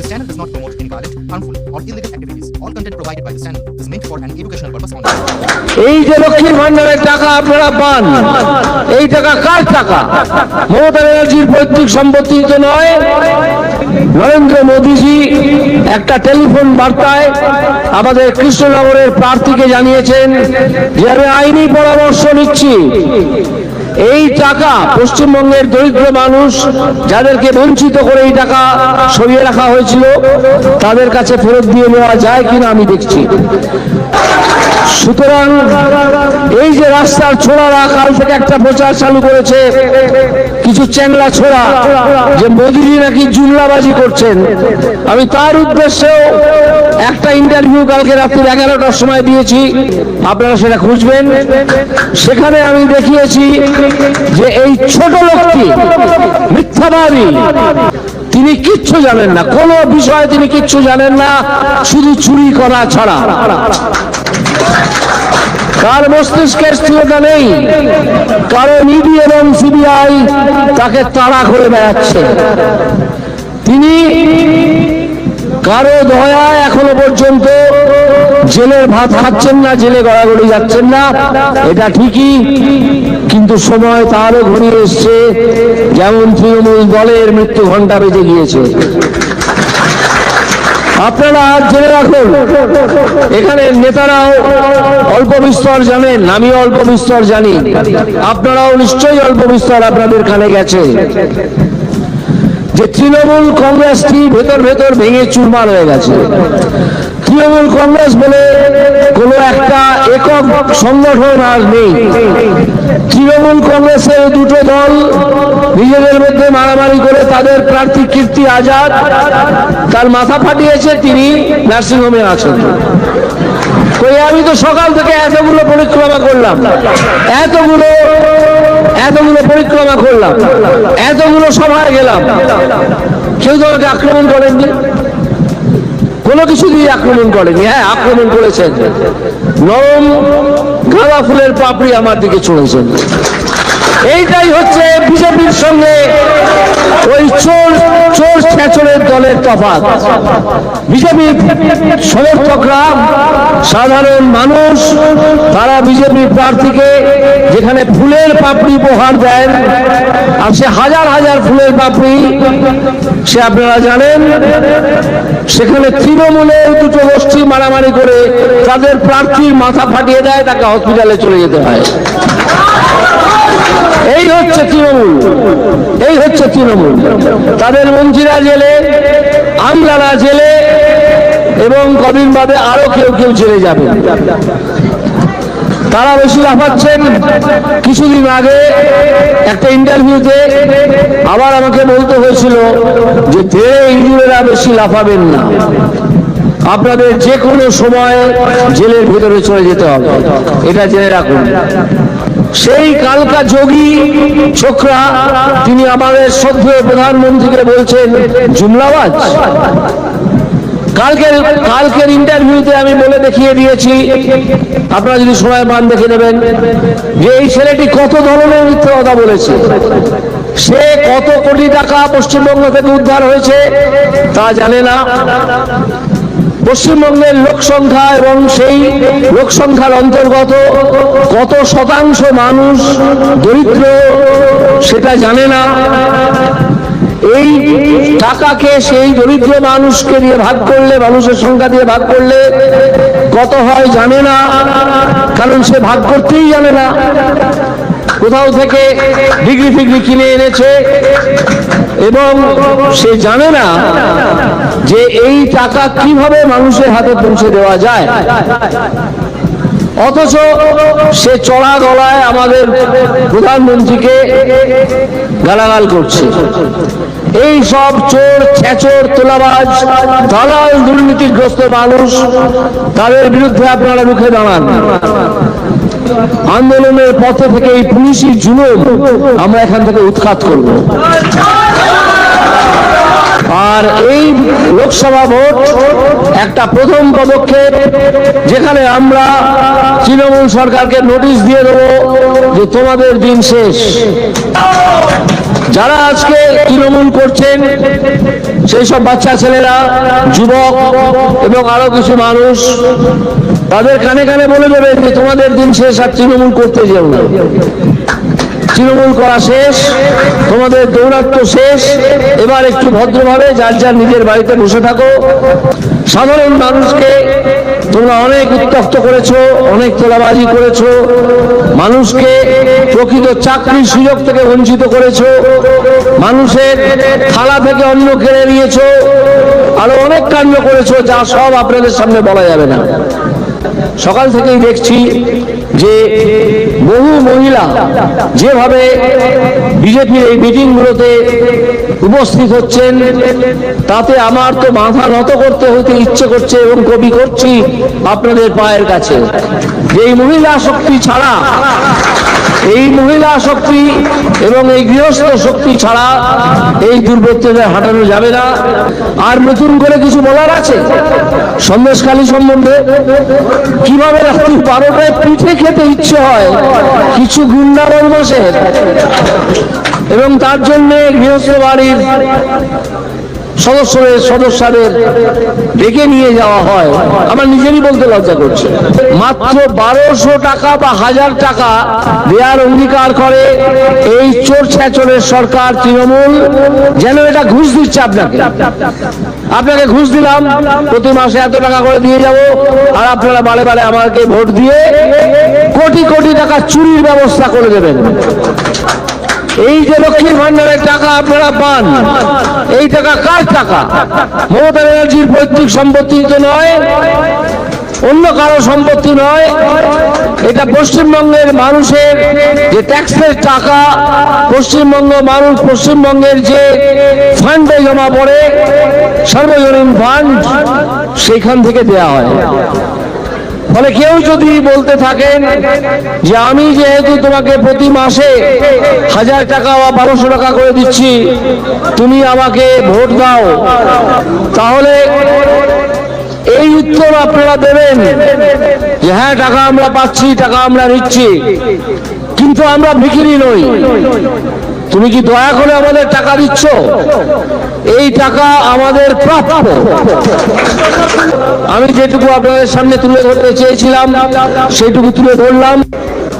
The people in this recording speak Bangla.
This channel does not promote any harmful, or illegal activities. All content provided by this channel is meant for an educational purpose only. এই যে লক্ষ্মীর ভান্ডারের টাকা আপনারা পান এই টাকা কার টাকা মমতা ব্যানার্জির পৈতৃক সম্পত্তি তো নয় নরেন্দ্র মোদীজি একটা টেলিফোন বার্তায় আমাদের কৃষ্ণনগরের প্রার্থীকে জানিয়েছেন যে আমি আইনি পরামর্শ নিচ্ছি এই টাকা পশ্চিমবঙ্গের দরিদ্র মানুষ যাদেরকে বঞ্চিত করে এই টাকা সরিয়ে রাখা হয়েছিল, তাদের কাছে ফেরত দিয়ে নেওয়া যায় কিনা আমি দেখছি। সুতরাং এই যে রাস্তার ছোড়ারা কাল থেকে একটা প্রচার চালু করেছে, কিছু চ্যাংলা ছোড়া, যে মোদিজি নাকি জুমলাবাজি করছেন? আমি তার উদ্দেশ্যেও একটা ইন্টারভিউ কালকে রাত্রি এগারোটার সময় দিয়েছি। আপনারা সেটা খুঁজবেন। সেখানে আমি দেখিয়েছি যে এই ছোট লোকটি মিথ্যাবাদী। তিনি কিচ্ছু জানেন না। কোনো বিষয়ে তিনি কিচ্ছু জানেন না। শুধু চুরি করা ছাড়া। কার মস্তিষ্কের স্থিরতা নেই। কারও ইডি এবং সিবিআই তাকে তাড়া করে বেড়াচ্ছে। তিনি কারও দয়া এখনও পর্যন্ত জেলের ভাত খাচ্ছেন না, জেলে গড়াগড়ি যাচ্ছেন না। এটা ঠিকই, কিন্তু সময় তারও ঘনিয়ে এসছে। যেমন তৃণমূল দলের মৃত্যু ঘণ্টা বেজে গিয়েছে। আপনারা জেনে রাখুন, এখানে নেতারাও অল্প বিস্তর জানেন আমি অল্প বিস্তর জানি। আপনারাও নিশ্চয়ই অল্প বিস্তর আপনাদের কানে গেছে। যে তৃণমূল কংগ্রেসটি ভেতর ভেতর ভেঙে চুরমার হয়ে গেছে। তৃণমূল কংগ্রেস বলে কোনো একটা একক সংগঠন আর নেই। তৃণমূল কংগ্রেসের দুটো দল নিজেদের মধ্যে মারামারি করে তাদের প্রার্থী কীর্তি আজাদ, তার মাথা ফাটিয়েছে তিনি নার্সিংহোমে আছেন। কই, আমি তো সকাল থেকে এতগুলো পরিক্রমা করলাম। এতগুলো এতগুলো পরিক্রমা করলাম। এতগুলো সভায় গেলাম। কেউ তো আমাকে আক্রমণ করেননি। কোনো কিছু দিয়ে আক্রমণ করেনি হ্যাঁ আক্রমণ করেছেন। নরম গাঁদা ফুলের পাপড়ি আমার দিকে ছড়েছেন। এইটাই হচ্ছে বিজেপির সঙ্গে ওই চোর চোর ছেচরের দলের তফাৎ। বিজেপি সমর্থকরা, সাধারণ মানুষ, তারা বিজেপি প্রার্থীকে যেখানে ফুলের পাপড়ি উপহার দেন, আর সে হাজার হাজার ফুলের পাপড়ি, সে আপনারা জানেন, সেখানে তৃণমূলের দুটো গোষ্ঠী মারামারি করে তাদের প্রার্থীর মাথা ফাটিয়ে দেয়, তাকে হসপিটালে চলে যেতে হয়। এই হচ্ছে তৃণমূল। এই হচ্ছে তৃণমূল। তাদের মন্ত্রীরা জেলে, আমলারা জেলে, এবং কদিন বাদে আরও কেউ কেউ জেলে যাবে। তারা বেশি লাফাচ্ছেন। কিছুদিন আগে একটা ইন্টারভিউতে আবার আমাকে বলতে হয়েছিল যে ইঁদুরেরা বেশি লাফাবেন না। আপনাদের যে কোনো সময় জেলের ভিতরে চলে যেতে হবে। এটা জেনে রাখুন। সেই কালকা যোগী ছোকরা, তিনি আমাদের শ্রদ্ধেয় প্রধানমন্ত্রীকে বলছেন, জুমলাবাজ, কালকের কালকের ইন্টারভিউতে আমি বলে দেখিয়ে দিয়েছি, আপনারা যদি সময় পান দেখে নেবেন যে এই ছেলেটি কত ধরনের মিথ্যে কথা বলেছে। সে কত কোটি টাকা পশ্চিমবঙ্গ থেকে উদ্ধার হয়েছে, তা জানে না। পশ্চিমবঙ্গের লোক সংখ্যা এবং সেই লোক সংখ্যার অন্তর্গত কত শতাংশ মানুষ দরিদ্র, সেটা জানে না। এই টাকাকে সেই দরিদ্র মানুষকে দিয়ে ভাগ করলে, মানুষের সংখ্যা দিয়ে ভাগ করলে কত হয় জানে না, কারণ সে ভাগ করতেই জানে না। কোথাও থেকে ডিগ্রি ফিগ্রি কিনে এনেছে। এবং সে জানে না যে এই টাকা কীভাবে মানুষের হাতে পৌঁছে দেওয়া যায়। অথচ সে চড়া গলায় আমাদের প্রধানমন্ত্রীকে গালাগাল করছে। এই সব চোর, ছেচর, তোলাবাজ, দালাল, দুর্নীতিগ্রস্ত মানুষ, তাদের বিরুদ্ধে আপনারা রুখে দাঁড়ান। আন্দোলনের পথে থেকে এই পুলিশি জুলুম আমরা এখান থেকে উৎখাত করব। আর এই লোকসভা ভোট একটা প্রথম পদক্ষেপ, যেখানে আমরা তৃণমূল সরকারকে নোটিশ দিয়ে দেবো যে তোমাদের দিন শেষ। যারা আজকে তৃণমূল করছেন, সেই সব বাচ্চা ছেলেরা, যুবক এবং আরও কিছু মানুষ, তাদের কানে কানে বলে দেবেন যে তোমাদের দিন শেষ আর তৃণমূল করতে যেও না। তৃণমূল করা শেষ, তোমাদের দৌরাত্ম শেষ, এবার একটু ভদ্রভাবে যার যার নিজের বাড়িতে বসে থাকো। সাধারণ মানুষকে তোমরা অনেক উত্তক্ত করেছ, অনেক তোলাবাজি করেছ। মানুষকে প্রকৃত চাকরির সুযোগ থেকে বঞ্চিত করেছ। মানুষের থালা থেকে অন্ন কেড়ে নিয়েছো। আরও অনেক কাণ্ড করেছ যা সব আপনাদের সামনে বলা যাবে না। সকাল থেকেই দেখছি যে বহু মহিলা যেভাবে বিজেপির এই মিটিংগুলোতে উপস্থিত হচ্ছেন, তাতে আমার তো মাথা নত করতে হতে ইচ্ছে করছে এবং কবি করছি আপনাদের পায়ের কাছে। যে এই মহিলা শক্তি ছাড়া এই মহিলা শক্তি এবং এই গৃহস্থ শক্তি ছাড়া এই দুর্বৃত্তদের হাঁটানো যাবে না। আর নতুন করে কিছু বলার আছে? সন্দেশখালী সম্বন্ধে? কীভাবে রাত্রি বারোটায় পিঠে খেতে ইচ্ছে হয়? কিছু গুন্ডা বদমাসের এবং তার জন্য গৃহস্থ বাড়ির সদস্যদের সদস্যদের ডেকে নিয়ে যাওয়া হয়। আমার নিজেরই বলতে লজ্জা করছে। মাত্র বারোশো টাকা বা হাজার টাকা দেওয়ার অঙ্গীকার করে এই চোর ছ্যাচরের সরকার তৃণমূল। যেন এটা ঘুষ দিচ্ছে আপনাকে। আপনাকে ঘুষ দিলাম, প্রতি মাসে এত টাকা করে দিয়ে যাব, আর আপনারা বারে বারে আমাকে ভোট দিয়ে কোটি কোটি টাকা চুরির ব্যবস্থা করে দেবেন। এই যে লক্ষ্মীর ভান্ডারের টাকা আপনারা পান, এই টাকা কার টাকা? মমতা ব্যানার্জির পৈতৃক সম্পত্তি তো নয়, অন্য কারও সম্পত্তি নয়, এটা পশ্চিমবঙ্গের মানুষের যে ট্যাক্সের টাকা, পশ্চিমবঙ্গ মানুষ, পশ্চিমবঙ্গের যে ফান্ডে জমা পড়ে, সর্বজনীন ফান্ড সেইখান থেকে দেয়া হয়। ফলে কেউ যদি বলতে থাকেন যে আমি যেহেতু তোমাকে প্রতি মাসে হাজার টাকা বা বারোশো টাকা করে দিচ্ছি, তুমি আমাকে ভোট দাও, তাহলে এই উত্তর আপনারা দেবেন যে হ্যাঁ টাকা আমরা পাচ্ছি, টাকা আমরা নিচ্ছি, কিন্তু আমরা ভিখিরি নই। তুমি কি দয়া করে আমাদের টাকা দিচ্ছ? এই টাকা আমাদের প্রাপ্য। আমি যেটুকু আপনাদের সামনে তুলে ধরতে চেয়েছিলাম, সেটুকু তুলে ধরলাম।